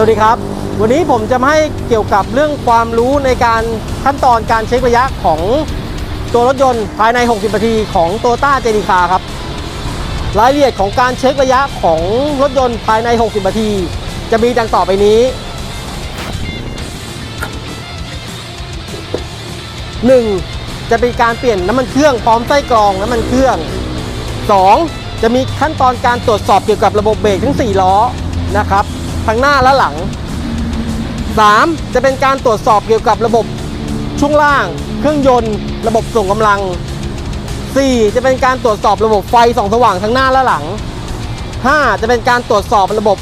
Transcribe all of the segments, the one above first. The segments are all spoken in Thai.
สวัสดีครับ วันนี้ผมจะมาให้เกี่ยวกับเรื่องความรู้ในการขั้นตอนการเช็คระยะของตัวรถยนต์ภายใน 60 นาทีของ t o y ต้าเจดีคาครับ รายละเอียดของการเช็คระยะของรถยนต์ภายใน 60 นาที จะมีดังต่อไปนี้ 1. จะเป็นการเปลี่ยนน้ำมันเครื่องพร้อมไส้กรองน้ำมันเครื่อง 2. จะมีขั้นตอนการตรวจสอบเกี่ยวกับระบบเบรกทั้ง 4 ล้อนะครับ ทั้งหน้าและหลัง 3. จะเป็นการตรวจสอบเกี่ยวกับระบบช่วงล่าง เครื่องยนต์ ระบบส่งกำลัง 4. จะเป็นการตรวจสอบระบบไฟส่องสว่างทั้งหน้าและหลัง 5. จะเป็นการตรวจสอบระบบ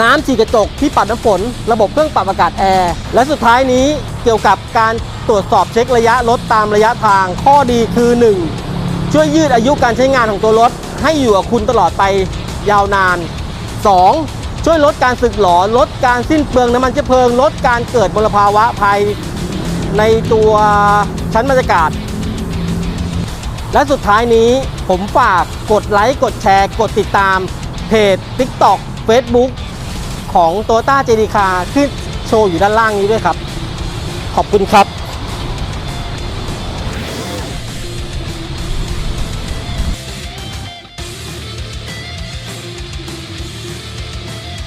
น้ำฉีดกระจกที่ปัดน้ำฝน ระบบเครื่องปรับอากาศแอร์และสุดท้ายนี้เกี่ยวกับการตรวจสอบเช็คระยะรถตามระยะทาง ข้อดีคือ 1. ช่วยยืดอายุการใช้งานของตัวรถ ให้อยู่กับคุณตลอดไปยาวนาน 2. ช่วยลดการสึกหรอลดการสิ้นเปลืองน้ำมันเชื้อเพลิง ลดการเกิดมลภาวะภายในตัวชั้นบรรยากาศ และสุดท้ายนี้ผมฝากกดไลค์กดแชร์ กดติดตามเพจ TikTok Facebook ของ t o y ต้าเจดีคาขึ้นโชว์อยู่ด้านล่างนี้ด้วยครับ ขอบคุณครับ